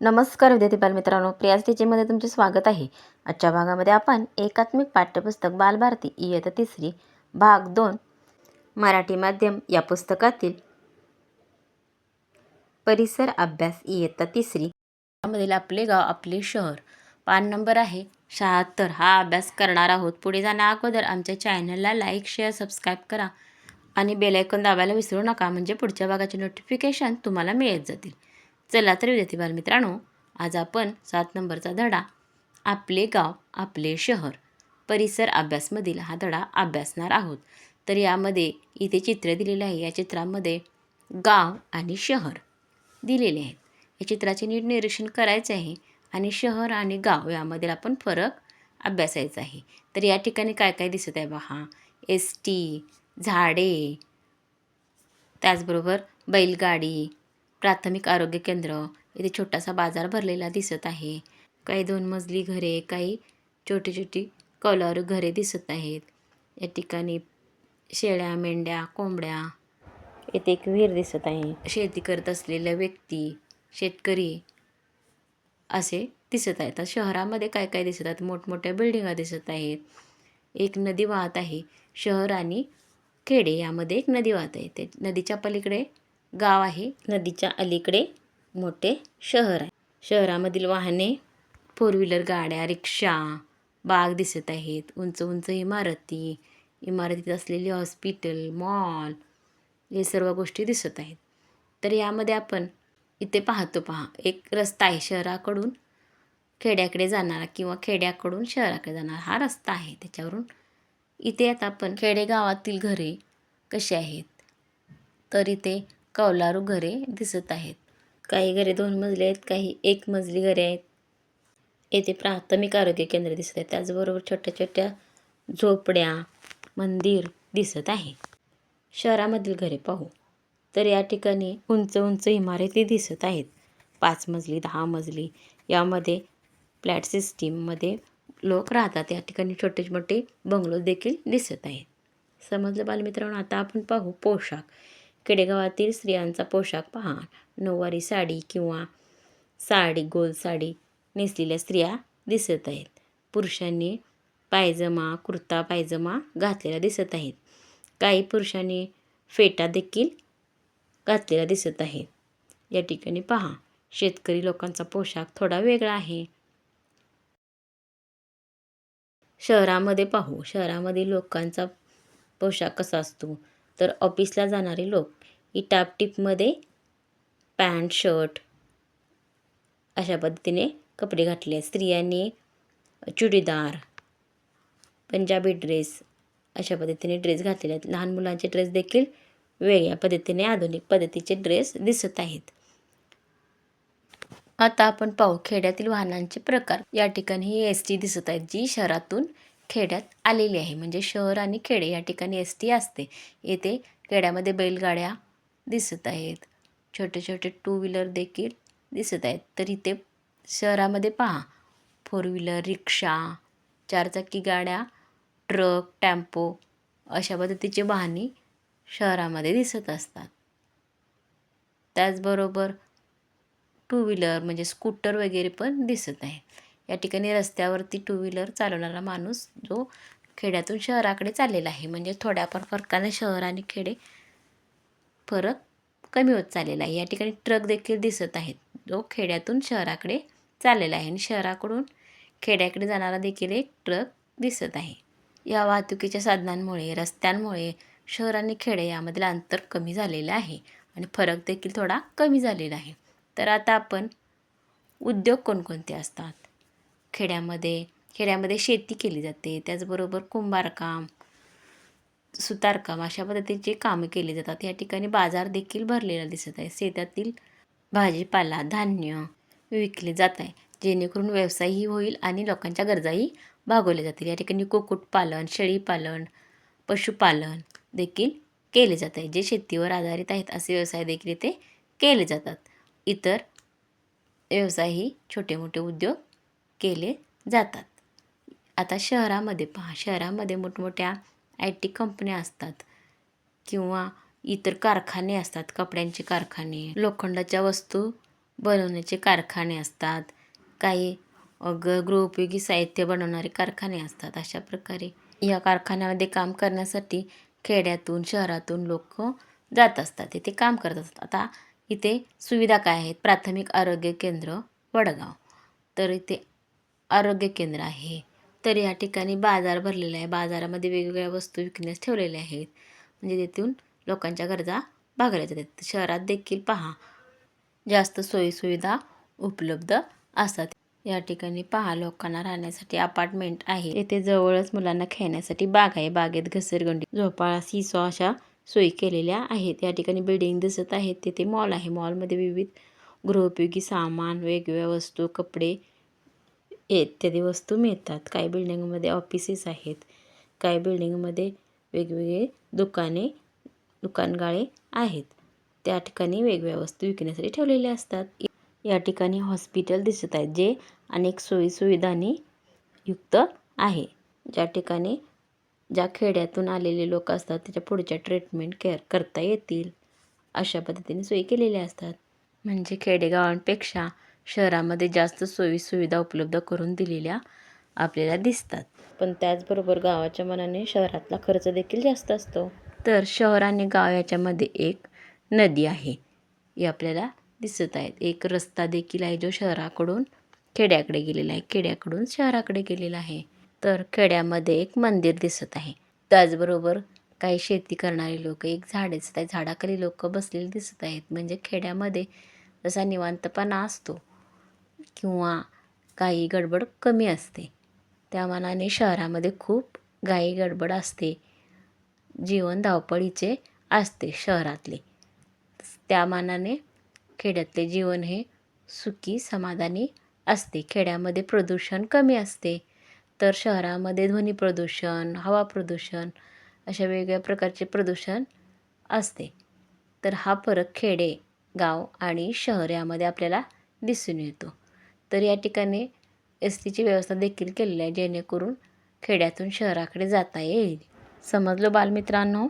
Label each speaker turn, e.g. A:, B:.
A: नमस्कार विद्यार्थी बालमित्रांनो प्रियाज टीचिंगमध्ये तुमचे स्वागत आहे. आजच्या भागामध्ये आपण एकात्मिक पाठ्यपुस्तक बालभारती इयत्ता तिसरी भाग दोन मराठी माध्यम या पुस्तकातील परिसर अभ्यास इयत्ता तिसरी. यामधील आपले गाव आपले शहर पान नंबर आहे शहात्तर. हा अभ्यास करणार आहोत. पुढे जाण्या अगोदर आमच्या चॅनलला लाईक शेअर सबस्क्राईब करा आणि बेलायकन दाबायला विसरू नका. म्हणजे पुढच्या भागाचे नोटिफिकेशन तुम्हाला मिळत जातील. चला तर विद्यार्थी बालमित्रांनो आज आपण सात नंबरचा धडा आपले गाव आपले शहर परिसर अभ्यासमधील हा धडा अभ्यासणार आहोत. तर यामध्ये इथे चित्र दिलेले आहे. या चित्रामध्ये गाव आणि शहर दिलेले आहेत. या चित्राचे नीट निरीक्षण करायचे आहे आणि शहर आणि गाव यामधील आपण फरक अभ्यासायचा आहे. तर या ठिकाणी काय काय दिसत आहे पहा एस टी झाडे त्याचबरोबर बैलगाडी प्राथमिक आरोग्य केंद्र. इथे छोटासा बाजार भरलेला दिसत आहे. काही दोन मजली घरे काही छोटी छोटी कौलारू घरे दिसत आहेत. या ठिकाणी शेळ्या मेंढ्या कोंबड्या. इथे एक विहीर दिसत आहे. शेती करत असलेल्या व्यक्ती शेतकरी असे दिसत आहेत. शहरामध्ये काय काय दिसत आहेत? मोठमोठ्या बिल्डिंगा दिसत आहेत. एक नदी वाहत आहे. शहर आणि खेडे यामध्ये एक नदी वाहत आहे. ते नदीच्या पलीकडे गाव आहे. नदीच्या अलीकडे मोठे शहर आहे. शहरामधील वाहने फोर व्हीलर गाड्या रिक्षा बाग दिसत आहेत. उंच उंच इमारती इमारतीत असलेले हॉस्पिटल मॉल हे सर्व गोष्टी दिसत आहेत. तर यामध्ये आपण इथे पाहतो पहा एक रस्ता आहे शहराकडून खेड्याकडे जाणारा किंवा खेड्याकडून शहराकडे जाणारा हा रस्ता आहे. त्याच्यावरून इथे आता आपण खेडेगावातील घरे कशी आहेत? तर इथे कौलारू घरे दिसत आहेत. काही घरे दोन मजली आहेत काही एक मजली घरे आहेत. येथे प्राथमिक आरोग्य केंद्र दिसत आहे. त्याचबरोबर छोट्या छोट्या झोपड्या मंदिर दिसत आहे. शहरामधील घरे पाहू तर या ठिकाणी उंच उंच इमारती दिसत आहेत. पाच मजली दहा मजली यामध्ये फ्लॅट सिस्टीममध्ये लोक राहतात. या ठिकाणी छोटे मोठे बंगलो देखील दिसत आहेत. समजलं बालमित्रांनो आता आपण पाहू पोशाख. खेडेगावातील स्त्रियांचा पोशाख पहा. नऊवारी साडी किंवा साडी गोल साडी नेसलेल्या स्त्रिया दिसत आहेत. पुरुषांनी पायजमा कुर्ता पायजमा घातलेला दिसत आहेत. काही पुरुषांनी फेटा देखील घातलेला दिसत आहे. या ठिकाणी पहा शेतकरी लोकांचा पोशाख थोडा वेगळा आहे. शहरामध्ये पाहू शहरामध्ये लोकांचा पोशाख कसा असतो? तर ऑफिसला जाणारे लोक ही टापटीपमध्ये पॅन्ट शर्ट अशा पद्धतीने कपडे घातले आहेत. स्त्रियांनी चुडीदार पंजाबी ड्रेस अशा पद्धतीने ड्रेस घातलेले आहेत. लहान मुलांचे ड्रेस देखील वेगळ्या पद्धतीने आधुनिक पद्धतीचे ड्रेस दिसत आहेत. आता आपण पाहू खेड्यातील वाहनांचे प्रकार. या ठिकाणी ही एस टी दिसत आहेत जी शहरातून खेड्यात आलेली आहे. म्हणजे शहर आणि खेडे या ठिकाणी एस टी असते. येथे खेड्यामध्ये बैलगाड्या दिसत आहेत. छोटे छोटे टू व्हीलर देखील दिसत आहेत. तर इथे शहरामध्ये पहा. फोर व्हीलर रिक्षा चारचाकी गाड्या ट्रक टॅम्पो अशा पद्धतीची वाहने शहरामध्ये दिसत असतात. त्याचबरोबर टू व्हीलर म्हणजे स्कूटर वगैरे पण दिसत आहे. या ठिकाणी रस्त्यावरती टू व्हीलर चालवणारा माणूस जो खेड्यातून शहराकडे चाललेला आहे. म्हणजे थोड्याफार फरकाने शहर आणि खेडे फरक कमी होत चाललेला आहे. या ठिकाणी ट्रक देखील दिसत आहेत. जो खेड्यातून शहराकडे चाललेला आहे आणि शहराकडून खेड्याकडे जाणारा देखील एक ट्रक दिसत आहे. या वाहतुकीच्या साधनांमुळे रस्त्यांमुळे शहर आणि खेडे यामधील अंतर कमी झालेलं आहे आणि फरक देखील थोडा कमी झालेला आहे. तर आता आपण उद्योग कोणकोणते असतात? खेड्यामध्ये खेड्यामध्ये शेती केली जाते. त्याचबरोबर कुंभारकाम सुतारकाम अशा पद्धतीचे कामं केली जातात या ठिकाणी बाजार देखील भरलेला दिसत आहे. शेतातील भाजीपाला धान्य विकले जात आहे. जेणेकरून व्यवसायही होईल आणि लोकांच्या गरजाही भागवल्या जातील. या ठिकाणी कुक्कुटपालन शेळीपालन पशुपालन देखील केले जात आहे. जे शेतीवर आधारित आहेत असे व्यवसाय देखील इथे केले जातात. इतर व्यवसायही छोटे मोठे उद्योग केले जातात. आता शहरामध्ये पहा. शहरामध्ये मोठमोठ्या आय टी कंपन्या असतात किंवा इतर कारखाने असतात कपड्यांचे कारखाने लोखंडाच्या वस्तू बनवण्याचे कारखाने असतात काही ग गृहोपयोगी साहित्य बनवणारे कारखाने असतात. अशा प्रकारे या कारखान्यामध्ये काम करण्यासाठी खेड्यातून शहरातून लोक जात असतात. इथे काम करत असतात. आता इथे सुविधा काय आहेत? प्राथमिक आरोग्य केंद्र वडगाव. तर इथे आरोग्य केंद्र आहे. तर या ठिकाणी बाजार भरलेला आहे. बाजारामध्ये वेगवेगळ्या वस्तू विकण्यास ठेवलेल्या आहेत. म्हणजे तिथून लोकांच्या गरजा भागल्या जातात. शहरात देखील पहा जास्त सोयीसुविधा उपलब्ध असतात. या ठिकाणी पहा लोकांना राहण्यासाठी अपार्टमेंट आहे. येथे जवळच मुलांना खेळण्यासाठी बाग आहे. बागेत घसरगुंडी झोपाळा सिसो अशा सोयी केलेल्या आहेत. या ठिकाणी बिल्डिंग दिसत आहेत. तेथे मॉल आहे. मॉलमध्ये विविध गृहोपयोगी सामान वेगवेगळ्या वस्तू कपडे इत्यादी वस्तू मिळतात. काही बिल्डिंगमध्ये ऑफिसेस आहेत काही बिल्डिंगमध्ये वेगवेगळे दुकाने दुकानगाळे आहेत. त्या ठिकाणी वेगवेगळ्या वस्तू विकण्यासाठी ठेवलेल्या असतात. या ठिकाणी हॉस्पिटल दिसत आहेत जे अनेक सोयीसुविधांनी युक्त आहे. ज्या ठिकाणी ज्या खेड्यातून आलेले लोक असतात त्याच्या पुढच्या ट्रीटमेंट केअर करता येतील अशा पद्धतीने सोयी केलेल्या असतात. म्हणजे खेडेगावांपेक्षा शहरामध्ये जास्त सोयीसुविधा उपलब्ध करून दिलेल्या आपल्याला दिसतात. पण त्याचबरोबर गावाच्या मनाने शहरातला खर्च देखील जास्त असतो. तर शहर आणि गाव याच्यामध्ये एक नदी आहे. ही आपल्याला दिसत आहेत. एक रस्ता देखील आहे जो शहराकडून खेड्याकडे गेलेला आहे. खेड्याकडून शहराकडे गेलेला आहे. तर खेड्यामध्ये एक मंदिर दिसत आहे. त्याचबरोबर काही शेती करणारे लोक एक झाड दिसत आहे झाडाखाली लोक बसलेले दिसत आहेत. म्हणजे खेड्यामध्ये जसा निवांतपणा असतो. किंवा काही गडबड कमी असते. त्या मानाने शहरामध्ये खूप घाई गडबड असते. जीवन धावपळीचे असते शहरातले. त्या मानाने खेड्यातले जीवन हे सुखी समाधानी असते. खेड्यामध्ये प्रदूषण कमी असते. तर शहरामध्ये ध्वनी प्रदूषण हवा प्रदूषण अशा वेगवेगळ्या प्रकारचे प्रदूषण असते. तर हा फरक खेडे गाव आणि शहर यामध्ये आपल्याला दिसून येतो. तर या ठिकाणी एस टीची व्यवस्था देखील केलेली आहे जेणेकरून खेड्यातून शहराकडे जाता येईल. समजलं बालमित्रांनो?